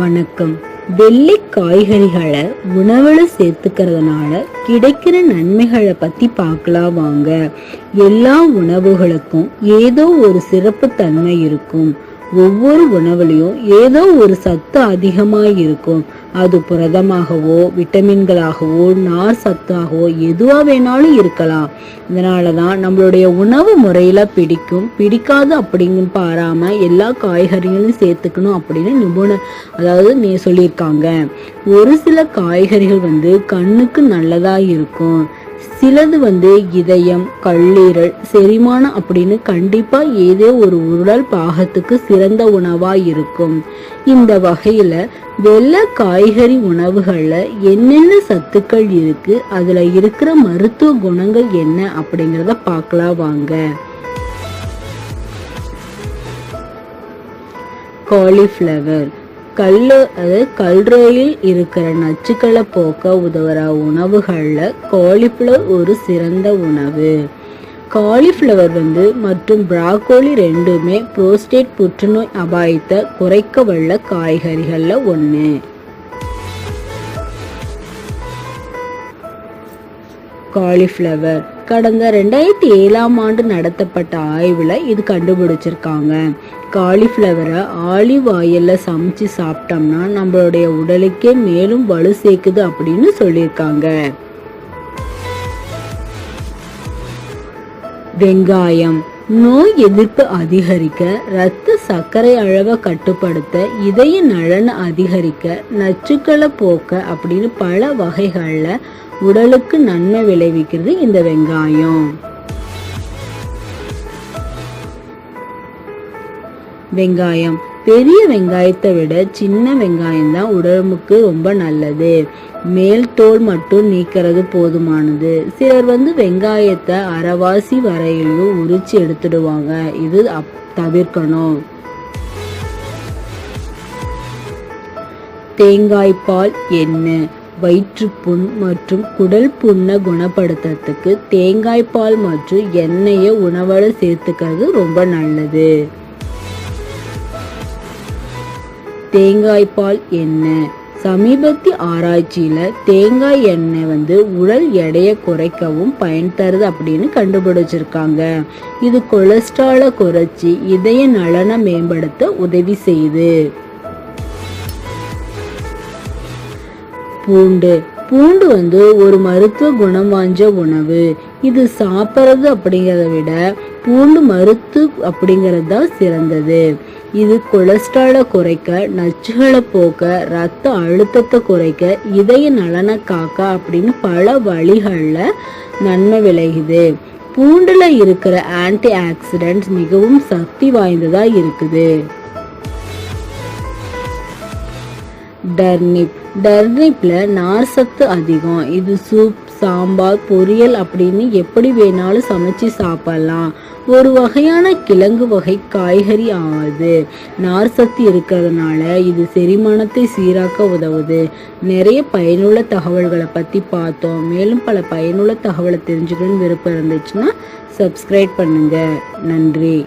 வணக்கம். வெள்ளை காய்கறிகளை உணவுல சேர்த்துக்கிறதுனால கிடைக்கிற நன்மைகளை பத்தி பார்க்கலாம் வாங்க. எல்லா உணவுகளுக்கும் ஏதோ ஒரு சிறப்பு தன்மை இருக்கும். ஒவ்வொரு உணவுலையும் ஏதோ ஒரு சத்து அதிகமாக இருக்கும். அது புரதமாகவோ விட்டமின்களாகவோ நார் சத்தாகவோ எதுவாக வேணாலும் இருக்கலாம். இதனால தான் நம்மளுடைய உணவு முறையில் பிடிக்கும். பிடிக்காது அப்படின்னு பாராமல் எல்லா காய்கறிகளையும் சேர்த்துக்கணும் அப்படின்னு நிபுணர் அதாவது நீ சொல்லியிருக்காங்க. ஒரு சில காய்கறிகள் வந்து கண்ணுக்கு நல்லதாக இருக்கும். சிலது வந்து இதயம் கல்லீரல் செரிமானம் அப்படின்னு கண்டிப்பா ஏதோ ஒரு உடல் பாகத்துக்கு சிறந்த உணவா இருக்கும். இந்த வகையில வெள்ளை காய்கறி உணவுகள்ல என்னென்ன சத்துக்கள் இருக்கு அதுல இருக்கிற மருத்துவ குணங்கள் என்ன அப்படிங்கிறத பார்க்கலாம் வாங்க. காலிஃப்ளவர் கல்லு அது கல்ரோயில் இருக்கிற நச்சுக்களை போக்க உதவுற உணவுகளில் காலிஃப்ளவர் ஒரு சிறந்த உணவு. காலிஃப்ளவர் வந்து மற்றும் பிராக்கோலி ரெண்டுமே புரோஸ்டேட் புற்றுநோய் அபாயத்தை குறைக்க வல்ல காய்கறிகளில் ஒன்று காலிஃப்ளவர் கடந்த ரெண்டாயிரத்தி ஏழாம் ஆண்டு நடத்தப்பட்ட ஆய்வில் இது கண்டுபிடிச்சிருக்காங்க. காலிஃப்ளவரை ஆலிவ் ஆயிலில் சமைச்சு சாப்பிட்டோம்னா நம்மளுடைய உடலுக்கே மேலும் வலு சேர்க்குது அப்படின்னு சொல்லியிருக்காங்க. வெங்காயம் நோய் எதிர்ப்பு அதிகரிக்க இரத்த சர்க்கரை அளவை கட்டுப்படுத்த இதய நலனை அதிகரிக்க நச்சுக்களை போக்க அப்படின்னு பல வகைகளில் உடலுக்கு நன்மை விளைவிக்கிறது இந்த வெங்காயம். வெங்காயம். பெரிய வெங்காயத்தை விட சின்ன வெங்காயம் தான் உடம்புக்கு ரொம்ப நல்லது. மேல் தோல் மட்டும் நீக்கிறது போதுமானது. சிலர் வந்து வெங்காயத்தை அரைவாசி வரையிலும் உரிச்சு எடுத்துடுவாங்க. இது அப் தவிர்க்கணும். தேங்காய் பால் எண்ணெய் வயிற்றுப்புண் மற்றும் குடல் புண்ணை குணப்படுத்துறதுக்கு தேங்காய் பால் மற்றும் எண்ணெயை உணவோட சேர்த்துக்கிறது ரொம்ப நல்லது. தேங்காய் பால் எண்ணெய். சமீபத்திய ஆராய்ச்சியில் தேங்காய் எண்ணெய் வந்து உடல் எடையை குறைக்கவும் பயன் தருது அப்படின்னு கண்டுபிடிச்சிருக்காங்க. இது கொலஸ்ட்ராலை குறைச்சி இதய நலனை மேம்படுத்த உதவி செய்யுது. பூண்டு. பூண்டு வந்து ஒரு மருத்துவ குணம் வாஞ்ச உணவு. இது சாப்பிட்றது அப்படிங்கிறத விட பூண்டு மருத்து அப்படிங்கிறது தான் சிறந்தது. இது கொலஸ்ட்ராலை குறைக்க நச்சுகளை போக்க ரத்த அழுத்தத்தை குறைக்க இதய நலனை காக்க அப்படின்னு பல வழிகளில் நன்மை விளையுது. பூண்டுல இருக்கிற ஆன்டி ஆக்சிடென்ட்ஸ் மிகவும் சக்தி வாய்ந்ததா இருக்குது. டர்னிப் டர்னிப்ல நார்சத்து அதிகம். இது சூப் சாம்பார் பொரியல் அப்படின்னு எப்படி வேணாலும் சமைச்சு சாப்பிடலாம். ஒரு வகையான கிழங்கு வகை காய்கறி ஆகுது நார் சத்து இருக்கிறதுனால இது செரிமானத்தை சீராக்க உதவுது. நிறைய பயனுள்ள தகவல்களை பற்றி பார்த்தோம். மேலும் பல பயனுள்ள தகவலை தெரிஞ்சுக்கணும்னு விருப்பம் இருந்துச்சுன்னா சப்ஸ்கிரைப் பண்ணுங்கள் நன்றி.